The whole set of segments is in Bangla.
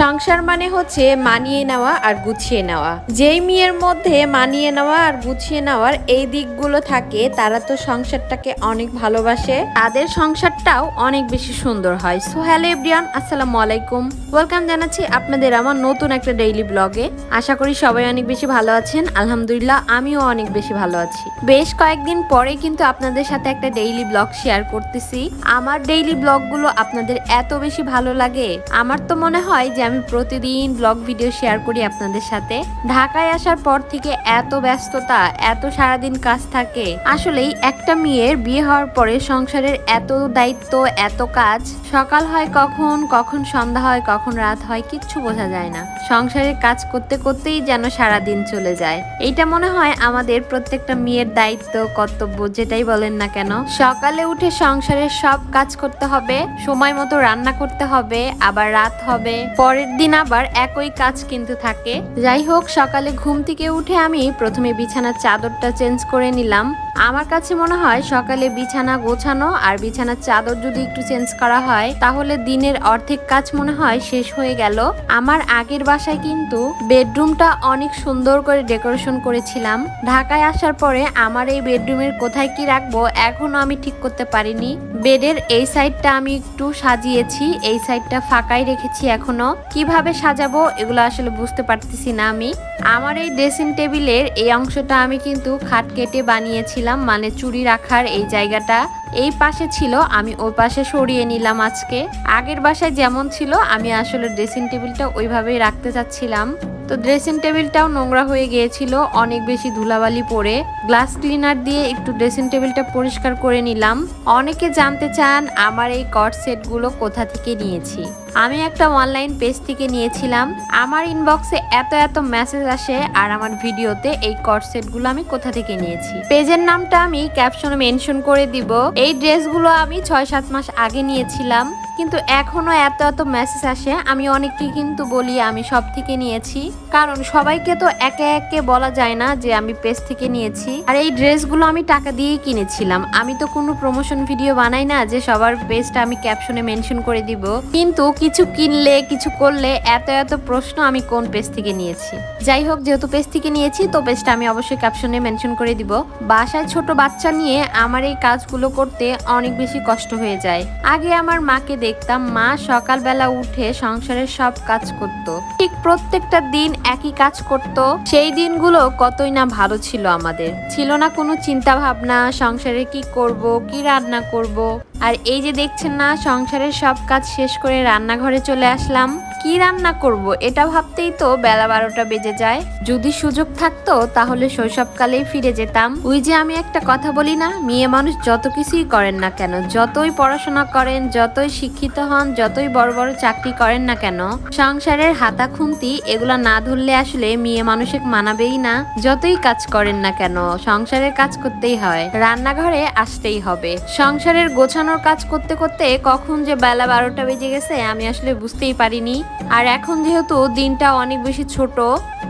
সংসার মানে হচ্ছে মানিয়ে নেওয়া আর গুছিয়ে নেওয়া। যেই মেয়ের মধ্যে মানিয়ে নেওয়া আর গুছিয়ে নেওয়ার এই দিকগুলো থাকে, তারা তো সংসারটাকে অনেক ভালোবাসে। তাদের সংসারটাও অনেক বেশি সুন্দর হয়। সো হ্যালো এভরিওয়ান আসসালামু আলাইকুম। ওয়েলকাম জানাচ্ছি আপনাদের আমার নতুন একটা ডেইলি ব্লগে আশা করি সবাই অনেক বেশি ভালো আছেন। আলহামদুলিল্লাহ, আমিও অনেক বেশি ভালো আছি। বেশ কয়েকদিন পরে কিন্তু আপনাদের সাথে একটা ডেইলি ব্লগ শেয়ার করতেছি। আমার ডেইলি ব্লগগুলো আপনাদের এত বেশি ভালো লাগে। আমার তো মনে হয় যে আমি প্রতিদিন ব্লগ ভিডিও শেয়ার করি আপনাদের সাথে। ঢাকায় আসার পর থেকে এত ব্যস্ততা, এত সারাদিন কাজ থাকে। আসলেই একটা মেয়ের বিয়ে হওয়ার পরে সংসারের এত দায়িত্ব, এত কাজ, সকাল হয় কখন কখন সন্ধ্যা হয়, কখন রাত হয়, কিচ্ছু বোঝা যায় না। সংসারের কাজ করতে করতেই যেন সারা দিন চলে যায়। এইটা মনে হয় আমাদের প্রত্যেকটা মেয়ের দায়িত্ব, কর্তব্য, যেটাই বলেন না কেন। সকালে উঠে সংসারের সব কাজ করতে হবে, সময় মতো রান্না করতে হবে, আবার রাত হবে পরের দিন আবার একই কাজ কিন্তু থাকে। যাই হোক, সকালে ঘুম থেকে উঠে আমি প্রথমে বিছানার চাদরটা চেঞ্জ করে নিলাম। আমার কাছে মনে হয় সকালে বিছানা গোছানো আর বিছানার চাদর যদি একটু চেঞ্জ করা হয়, তাহলে দিনের অর্ধেক কাজ মনে হয় শেষ হয়ে গেল। আমার আগের বাসায় কিন্তু বেডরুমটা অনেক সুন্দর করে ডেকোরেশন করেছিলাম। ঢাকায় আসার পরে আমার এই বেডরুমের কোথায় কি রাখব, এখনও আমি ঠিক করতে পারিনি। বেডের এই সাইডটা আমি একটু সাজিয়েছি, এই সাইডটা ফাঁকাই রেখেছি এখনও। কীভাবে সাজাবো এগুলো আসলে বুঝতে পারতেছি না আমি। আমার এই ড্রেসিং টেবিলের এই অংশটা আমি কিন্তু খাট কেটে বানিয়েছিলাম মানে চুরি রাখার এই জায়গাটা। এই পাশে ছিল, আমি ওই পাশে সরিয়ে নিলাম আজকে। আগের বাসায় যেমন ছিল, আমি আসলে ড্রেসিং টেবিলটা ওইভাবেই রাখতে চাচ্ছিলাম। তো ড্রেসিং টেবিলটাও নোংরা হয়ে গিয়েছিল, অনেক বেশি ধুলাবালি পরে গ্লাস ক্লিনার দিয়ে একটু ড্রেসিং টেবিলটা পরিষ্কার করে নিলাম। অনেকে জানতে চান, আমার এই কট সেটগুলো কোথা থেকে নিয়েছি? আমি একটা অনলাইন পেজ থেকে নিয়েছিলাম। আমার ইনবক্সে এত এত মেসেজ আসে আর আমার ভিডিওতে এই কট সেটগুলো আমি কোথা থেকে নিয়েছি? পেজের নামটা আমি ক্যাপশনে মেনশন করে দিব। এই ড্রেসগুলো আমি ছয় সাত মাস আগে নিয়েছিলাম। কিন্তু এখনও এত এত মেসেজ আসে, আমি অনেককে কিন্তু বলি আমি সব থেকে নিয়েছি। কারণ সবাইকে তো একে একে বলা যায় না যে আমি পেজ থেকে নিয়েছি। আর এই ড্রেসগুলো আমি টাকা দিয়েই কিনেছিলাম। আমি তো কোনো প্রমোশন ভিডিও বানাই না যে সবার পেজটা আমি ক্যাপশনে মেনশন করে দিব। কিন্তু কিছু কিনলে, কিছু করলে এত এত প্রশ্ন আমি কোন পেজ থেকে নিয়েছি। যাই হোক, যেহেতু পেজ থেকে নিয়েছি, তো পেজটা আমি অবশ্যই ক্যাপশনে মেনশন করে দিব। বাসায় ছোট বাচ্চা নিয়ে আমার এই কাজগুলো করতে অনেক বেশি কষ্ট হয়ে যায়। আগে আমার মাকে দেখতাম মা সকালবেলা উঠে সংসারের সব কাজ করত। ঠিক প্রত্যেকটা দিন একই কাজ করত। সেই দিনগুলো কতই না ভালো ছিল আমাদের। ছিল না কোনো চিন্তা ভাবনা সংসারে কি করব, কি রান্না করব। আর এই যে দেখছেন না, সংসারের সব কাজ শেষ করে রান্নাঘরে চলে আসলাম। কি রান্না করব, এটা ভাবতেই তো বেলা বারোটা বেজে যায়। যদি সুযোগ থাকতো, তাহলে শৈশবকালেই ফিরে যেতাম। ওই যে আমি একটা কথা বলি না, মেয়ে মানুষ যত কিছুই করেন না কেন, যতই পড়াশোনা করেন, যতই শিক্ষিত হন, যতই বড় বড় চাকরি করেন না কেন, সংসারের হাতা খুন্তি এগুলা না ধরলে আসলে মেয়ে মানুষে মানাবেই না। যতই কাজ করেন না কেন, সংসারের কাজ করতেই হয়, রান্নাঘরে আসতেই হবে। সংসারের গোছানোর কাজ করতে করতে কখন যে বেলা বারোটা বেজে গেছে, আমি আসলে বুঝতেই পারিনি। আর এখন যেহেতু দিনটা অনেক বেশি ছোট,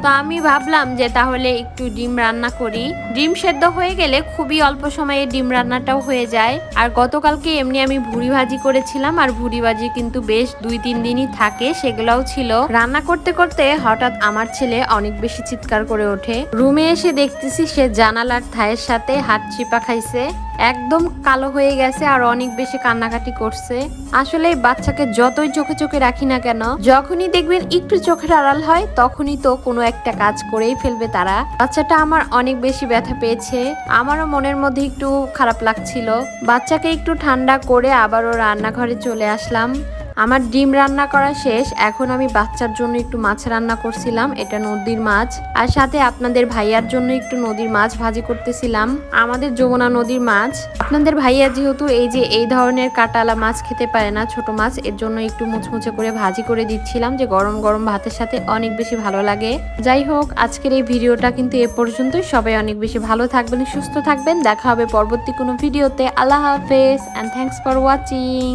তো আমি ভাবলাম যে তাহলে একটু ডিম রান্না করি। ডিম সেদ্ধ হয়ে গেলে খুবই অল্প সময়ে ডিম রান্নাটাও হয়ে যায়। আর গতকালকে এমনি আমি ভুড়ি ভাজি করেছিলাম, আর ভুড়ি ভাজি কিন্তু বেশ দুই তিন দিনই থাকে, সেগুলাও ছিল। রান্না করতে করতে হঠাৎ আমার ছেলে অনেক বেশি চিৎকার করে ওঠে। রুমে এসে দেখতেছি সে জানালার থায়ের সাথে হাত চিপা খাইছে। একদম কালো হয়ে গেছে আর অনেক বেশি কান্নাকাটি করছে। আসলে বাচ্চাকে যতই চোখে চোখে রাখি না কেন, যখনই দেখবেন একটু চোখের আড়াল হয়, তখনই তো কোনো একটা কাজ করেই ফেলবে তারা। বাচ্চাটা আমার অনেক বেশি ব্যথা পেয়েছে। আমারও মনের মধ্যে একটু খারাপ লাগছিল। বাচ্চাকে একটু ঠান্ডা করে আবারও রান্নাঘরে চলে আসলাম। আমার ডিম রান্না করা শেষ, এখন আমি বাচ্চার জন্য একটু মাছ রান্না করছিলাম, এটা নদীর মাছ। আর সাথে আপনাদের ভাইয়ার জন্য একটু নদীর মাছ ভাজি করতেছিলাম, আমাদের যমুনা নদীর মাছ। আপনাদের ভাইয়া যেহেতু এই যে এই ধরনের কাটালা মাছ খেতে পারে না, ছোট মাছ, এর জন্য একটু মুচমুচে করে ভাজি করে দিচ্ছিলাম যে গরম গরম ভাতের সাথে অনেক বেশি ভালো লাগে। যাই হোক, আজকের এই ভিডিওটা কিন্তু এ পর্যন্তই। সবাই অনেক বেশি ভালো থাকবেন, সুস্থ থাকবেন। দেখা হবে পরবর্তী কোনো ভিডিওতে। আল্লাহ হাফেজ অ্যান্ড থ্যাংকস ফর ওয়াচিং